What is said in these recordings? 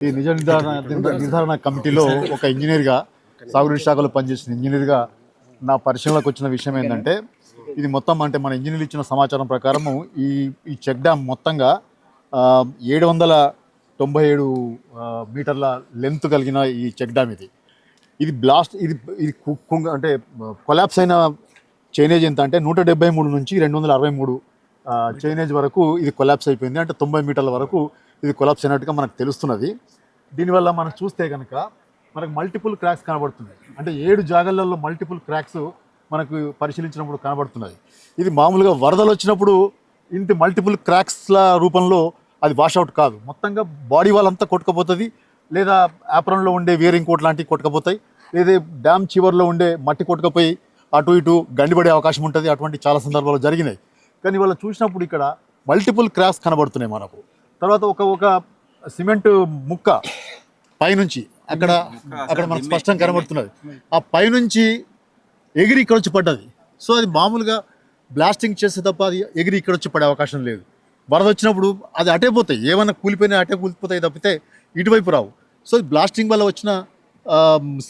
ఈ నిజ నిర్ధారణ నిర్ధారణ కమిటీలో ఒక ఇంజనీర్గా సాగునీటి శాఖలో పనిచేసిన ఇంజనీర్గా నా పరిశీలనకు వచ్చిన విషయం ఏంటంటే ఇది మొత్తం అంటే మన ఇంజనీర్లు ఇచ్చిన సమాచారం ప్రకారము ఈ ఈ చెక్ డ్యామ్ మొత్తంగా ఏడు వందల తొంభై ఏడు మీటర్ల లెంత్ కలిగిన ఈ చెక్ డ్యామ్ ఇది. ఇది బ్లాస్ట్ ఇది ఇది అంటే కొలాప్స్ అయిన చైనేజ్ ఎంత అంటే నూట డెబ్బై మూడు నుంచి రెండు వందల అరవై మూడు చైనేజ్ వరకు ఇది కొలాప్స్ అయిపోయింది. అంటే తొంభై మీటర్ల వరకు ఇది కొలాప్స్ అయినట్టుగా మనకు తెలుస్తున్నది. దీనివల్ల మనం చూస్తే కనుక మనకు మల్టిపుల్ క్రాక్స్ కనబడుతున్నాయి. అంటే ఏడు జాగాలలో మల్టిపుల్ క్రాక్స్ మనకు పరిశీలించినప్పుడు కనబడుతున్నది. ఇది మామూలుగా వరదలు వచ్చినప్పుడు ఇంటి మల్టిపుల్ క్రాక్స్ల రూపంలో అది వాషౌట్ కాదు. మొత్తంగా బాడీ వాళ్ళంతా కొట్టుకుపోతుంది. లేదా యాప్రంలో ఉండే వేరింగ్ కోట్ లాంటివి కొట్టుకుపోతాయి. లేదా డ్యామ్ చివర్లో ఉండే మట్టి కొట్టుకుపోయి అటు ఇటు గండిపడే అవకాశం ఉంటుంది. అటువంటి చాలా సందర్భాలు జరిగినాయి. కానీ వాళ్ళు చూసినప్పుడు ఇక్కడ మల్టిపుల్ క్రాక్స్ కనబడుతున్నాయి మనకు. తర్వాత ఒక ఒక సిమెంట్ ముక్క పైనుంచి అక్కడ అక్కడ మనకు స్పష్టంగా కనబడుతున్నది. ఆ పైనుంచి ఎగిరి ఇక్కడ వచ్చి పడ్డది. సో అది మామూలుగా బ్లాస్టింగ్ చేస్తే తప్ప అది ఎగిరి ఇక్కడ వచ్చి పడే అవకాశం లేదు. వరద వచ్చినప్పుడు అది అటే పోతాయి. ఏమైనా కూలిపోయినా అటే కూలిపోతాయి తప్పితే ఇటువైపు రావు. సో బ్లాస్టింగ్ వల్ల వచ్చిన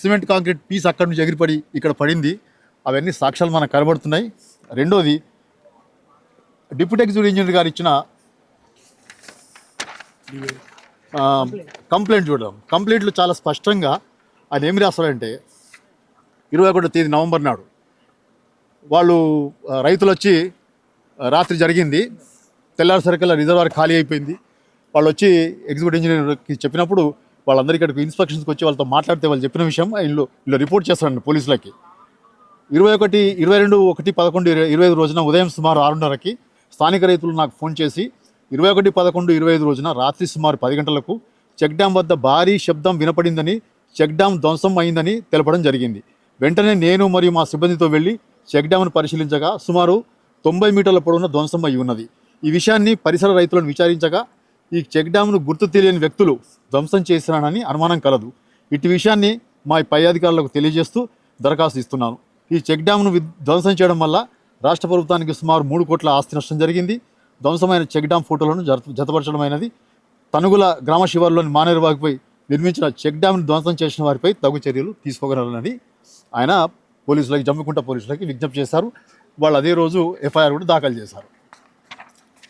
సిమెంట్ కాంక్రీట్ పీస్ అక్కడ నుంచి ఎగిరిపడి ఇక్కడ పడింది. అవన్నీ సాక్ష్యాలు మనకు కనబడుతున్నాయి. రెండోది డిప్యూటీ ఎగ్జిక్యూటివ్ ఇంజనీర్ గారు ఇచ్చిన కంప్లైంట్ చూడడం కంప్లైంట్లు చాలా స్పష్టంగా ఆయన ఏమి రాస్తారంటే ఇరవై ఒకటో తేదీ నవంబర్ నాడు వాళ్ళు రైతులు వచ్చి రాత్రి జరిగింది. తెల్లారిసరికల్లా రిజర్వాయర్ ఖాళీ అయిపోయింది. వాళ్ళు వచ్చి ఎగ్జిక్యూటివ్ ఇంజనీర్కి చెప్పినప్పుడు వాళ్ళందరికీ ఇక్కడికి ఇన్స్పెక్షన్స్కి వచ్చి వాళ్ళతో మాట్లాడితే వాళ్ళు చెప్పిన విషయం వీళ్ళు వీళ్ళు రిపోర్ట్ చేస్తారండి పోలీసులకి. ఇరవై ఒకటి ఇరవై రెండు ఒకటి పదకొండు ఇరవై ఇరవై ఐదు రోజున ఉదయం సుమారు ఆరున్నరకి స్థానిక రైతులు నాకు ఫోన్ చేసి ఇరవై ఒకటి పదకొండు ఇరవై ఐదు రోజున రాత్రి సుమారు పది గంటలకు చెక్ డ్యాం వద్ద భారీ శబ్దం వినపడిందని చెక్ డ్యాం ధ్వంసం అయిందని తెలపడం జరిగింది. వెంటనే నేను మరియు మా సిబ్బందితో వెళ్ళి చెక్ డ్యామ్ను పరిశీలించగా సుమారు తొంభై మీటర్ల పొడవున ధ్వంసం అయి ఉన్నది. ఈ విషయాన్ని పరిసర రైతులను విచారించగా ఈ చెక్ డ్యామ్ను గుర్తు తెలియని వ్యక్తులు ధ్వంసం చేసినానని అనుమానం కలదు. ఇటు విషయాన్ని మా పై అధికారులకు తెలియజేస్తూ దరఖాస్తు ఇస్తున్నాను. ఈ చెక్ డ్యామ్ను ధ్వంసం చేయడం వల్ల రాష్ట్ర ప్రభుత్వానికి సుమారు మూడు కోట్ల ఆస్తి నష్టం జరిగింది. ధ్వంసమైన చెక్ డ్యామ్ ఫోటోలను జత జతపరచడమైనది. తనుగుల గ్రామ శివారులోని మానేరువాగిపై నిర్మించిన చెక్ డ్యామ్ను ధ్వంసం చేసిన వారిపై తగు చర్యలు తీసుకోగలరని ఆయన పోలీసులకి జమ్మికుంట పోలీసులకి విజ్ఞప్తి చేశారు. వాళ్ళు అదే రోజు ఎఫ్ఐఆర్ కూడా దాఖలు చేశారు.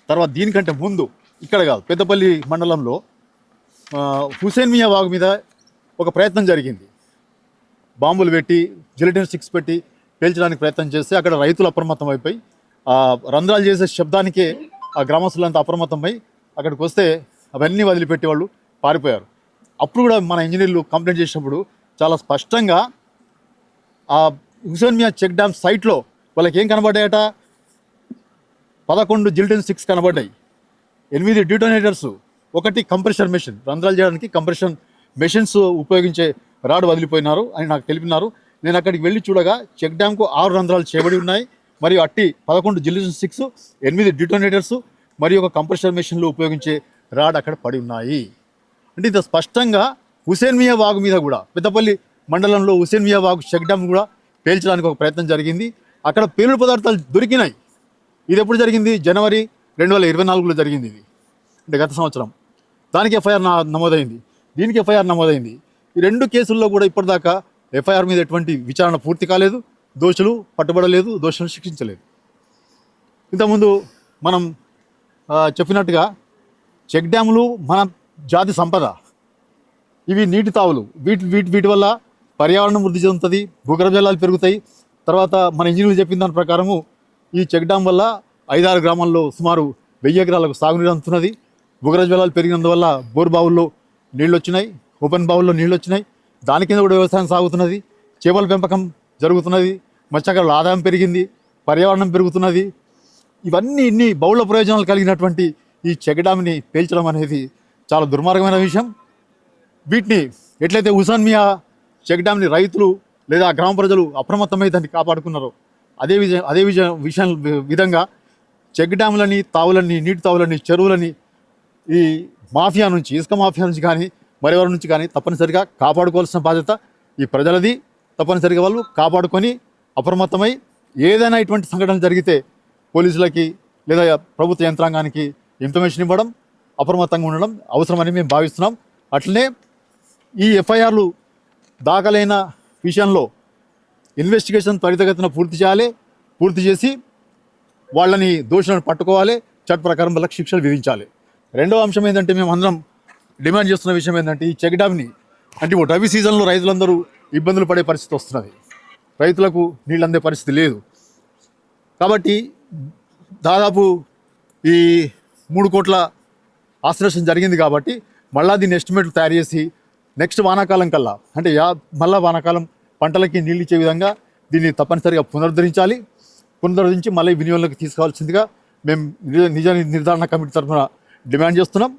తర్వాత దీనికంటే ముందు ఇక్కడ కాదు పెద్దపల్లి మండలంలో హుసేన్ మియా వాగు మీద ఒక ప్రయత్నం జరిగింది. బాంబులు పెట్టి జిలిటిన్ స్టిక్స్ పెట్టి పేల్చడానికి ప్రయత్నం చేస్తే అక్కడ రైతులు అప్రమత్తం అయిపోయి రంధ్రాలు చేసే శబ్దానికే ఆ గ్రామస్తులంతా అప్రమత్తమై అక్కడికి వస్తే అవన్నీ వదిలిపెట్టి వాళ్ళు పారిపోయారు. అప్పుడు కూడా మన ఇంజనీర్లు కంప్లైంట్ చేసినప్పుడు చాలా స్పష్టంగా ఆ హుసేన్మియా చెక్ డ్యామ్ సైట్లో వాళ్ళకి ఏం కనబడ్డాయట? పదకొండు జిల్టన్ సిక్స్ కనబడ్డాయి. ఎనిమిది డిటోనేటర్స్ ఒకటి కంప్రెషన్ మెషిన్ రంధ్రాలు చేయడానికి కంప్రెషన్ మెషిన్స్ ఉపయోగించే రాడ్ వదిలిపోయినారు అని నాకు తెలిపినారు. నేను అక్కడికి వెళ్ళి చూడగా చెక్ డ్యామ్కు ఆరు రంధ్రాలు చేయబడి ఉన్నాయి. మరియు అట్టి పదకొండు జిల్లిజన్ సిక్స్ ఎనిమిది డిటోనేటర్స్ మరియు ఒక కంప్రెషర్ మెషిన్లు ఉపయోగించే రాడ్ అక్కడ పడి ఉన్నాయి. అంటే ఇంత స్పష్టంగా హుసేన్ మియా వాగు మీద కూడా పెద్దపల్లి మండలంలో హుసేన్ మియా వాగు చెక్ డ్యామ్ కూడా పేల్చడానికి ఒక ప్రయత్నం జరిగింది. అక్కడ పేలుడు పదార్థాలు దొరికినాయి. ఇది ఎప్పుడు జరిగింది? జనవరి రెండు వేల ఇరవై నాలుగులో జరిగింది ఇది. అంటే గత సంవత్సరం. దానికి ఎఫ్ఐఆర్ నా నమోదైంది. దీనికి ఎఫ్ఐఆర్ నమోదైంది. ఈ రెండు కేసుల్లో కూడా ఇప్పటిదాకా ఎఫ్ఐఆర్ మీద ఎటువంటి విచారణ పూర్తి కాలేదు. దోషులు పట్టుబడలేదు దోషులను శిక్షించలేదు. ఇంతకుముందు మనం చెప్పినట్టుగా చెక్ డ్యాములు మన జాతి సంపద. ఇవి నీటి తావులు. వీటి వీటి వీటి వల్ల పర్యావరణం వృద్ధి చెందుతుంది భూగర్భ జలాలు పెరుగుతాయి. తర్వాత మన ఇంజనీర్లు చెప్పిన దాని ప్రకారము ఈ చెక్ డ్యామ్ వల్ల ఐదారు గ్రామాల్లో సుమారు వెయ్యి ఎకరాలకు సాగునీరు అందుతున్నది. భూగర్భ జలాలు పెరిగినందువల్ల బోర్ బావుల్లో నీళ్ళు వచ్చినాయి ఓపెన్ బావుల్లో నీళ్ళు వచ్చినాయి దాని కింద కూడా వ్యవసాయం సాగుతున్నది. చేపల పెంపకం జరుగుతున్నది. మత్స్యకారుల ఆదాయం పెరిగింది పర్యావరణం పెరుగుతున్నది. ఇవన్నీ ఇన్ని బహుళ ప్రయోజనాలు కలిగినటువంటి ఈ చెక్ డ్యామ్ని పేల్చడం అనేది చాలా దుర్మార్గమైన విషయం. వీటిని ఎట్లయితే ఉసాన్ మియా చెక్ డ్యామ్ని రైతులు లేదా గ్రామ ప్రజలు అప్రమత్తమై దాన్ని కాపాడుకున్నారో అదే విజయం అదే విజయం విషయం విధంగా చెక్ డ్యాములని తావులని నీటి తావులని చెరువులని ఈ మాఫియా నుంచి ఇసుక మాఫియా నుంచి కానీ మరెవరి నుంచి కానీ తప్పనిసరిగా కాపాడుకోవాల్సిన బాధ్యత ఈ ప్రజలది. తప్పనిసరిగా వాళ్ళు కాపాడుకొని అప్రమత్తమై ఏదైనా ఇటువంటి సంఘటన జరిగితే పోలీసులకి లేదా ప్రభుత్వ యంత్రాంగానికి ఇన్ఫర్మేషన్ ఇవ్వడం అప్రమత్తంగా ఉండడం అవసరమని మేము భావిస్తున్నాం. అట్లనే ఈ ఎఫ్ఐఆర్లు దాఖలైన విషయంలో ఇన్వెస్టిగేషన్ త్వరితగతిన పూర్తి చేయాలి పూర్తి చేసి వాళ్ళని దోషులను పట్టుకోవాలి చట్ట ప్రకారం వాళ్ళకి శిక్షలు విధించాలి. రెండవ అంశం ఏంటంటే మేము అందరం డిమాండ్ చేస్తున్న విషయం ఏంటంటే ఈ చెక్ డ్యామ్ని అంటే ఇప్పుడు రబీ సీజన్లో రైతులందరూ ఇబ్బందులు పడే పరిస్థితి వస్తున్నది. రైతులకు నీళ్ళు అందే పరిస్థితి లేదు. కాబట్టి దాదాపు ఈ మూడు కోట్ల ఆశ్రయం జరిగింది కాబట్టి మళ్ళా దీన్ని ఎస్టిమేట్లు తయారు చేసి నెక్స్ట్ వానాకాలం కల్లా అంటే యా మళ్ళా వానాకాలం పంటలకి నీళ్ళు ఇచ్చే విధంగా దీన్ని తప్పనిసరిగా పునరుద్ధరించాలి. పునరుద్ధరించి మళ్ళీ వినియోగంలోకి తీసుకోవాల్సిందిగా మేము నిజ- నిజ నిర్ధారణ కమిటీ తరఫున డిమాండ్ చేస్తున్నాం.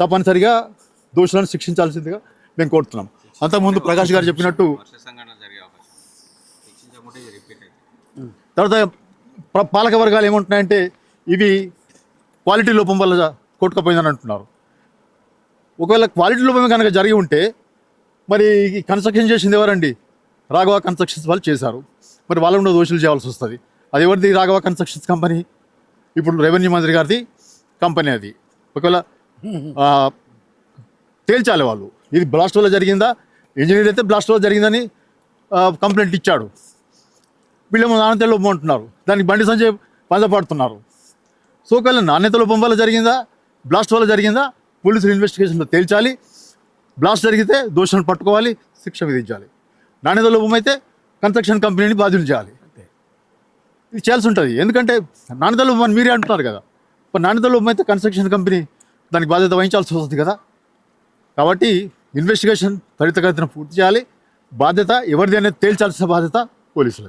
తప్పనిసరిగా దోషులను శిక్షించాల్సిందిగా మేము కోరుతున్నాం. అంతకుముందు ప్రకాష్ గారు చెప్పినట్టు తర్వాత పాలక వర్గాలు ఏమంటున్నాయంటే ఇవి క్వాలిటీ లోపం వల్ల కొట్టుకపోయిందని అంటున్నారు. ఒకవేళ క్వాలిటీ లోపం కనుక జరిగి ఉంటే మరి ఈ కన్స్ట్రక్షన్ చేసింది ఎవరండి? రాఘవ కన్స్ట్రక్షన్స్ వాళ్ళు చేశారు. మరి వాళ్ళు కూడా దోషులు చేయాల్సి వస్తుంది. అది ఎవరిది? రాఘవ కన్స్ట్రక్షన్స్ కంపెనీ ఇప్పుడు రెవెన్యూ మంత్రి గారిది కంపెనీ అది. ఒకవేళ తేల్చాలి వాళ్ళు. ఇది బ్లాస్ట్ వల్ల జరిగిందా? ఇంజనీర్ అయితే బ్లాస్ట్ వల్ల జరిగిందని కంప్లైంట్ ఇచ్చాడు. వీళ్ళేమో నాణ్యత లోపం అంటున్నారు. దానికి బండి సంజయ్ బాధపడుతున్నారు సో ఒకవేళ నాణ్యత లోపం వల్ల జరిగిందా బ్లాస్ట్ వల్ల జరిగిందా పోలీసులు ఇన్వెస్టిగేషన్లో తేల్చాలి. బ్లాస్ట్ జరిగితే దోషులను పట్టుకోవాలి శిక్ష విధించాలి. నాణ్యత లోపం అయితే కన్స్ట్రక్షన్ కంపెనీని బాధ్యులు చేయాలి. ఇది చేయాల్సి ఉంటుంది. ఎందుకంటే నాణ్యత లోపం అని మీరే అంటున్నారు కదా. మరి నాణ్యత లోపం అయితే కన్స్ట్రక్షన్ కంపెనీ దానికి బాధ్యత వహించాల్సి వస్తుంది కదా. కాబట్టి ఇన్వెస్టిగేషన్ త్వరితగతిన పూర్తి చేయాలి. బాధ్యత ఎవరిది అనేది తేల్చాల్సిన బాధ్యత పోలీసులది.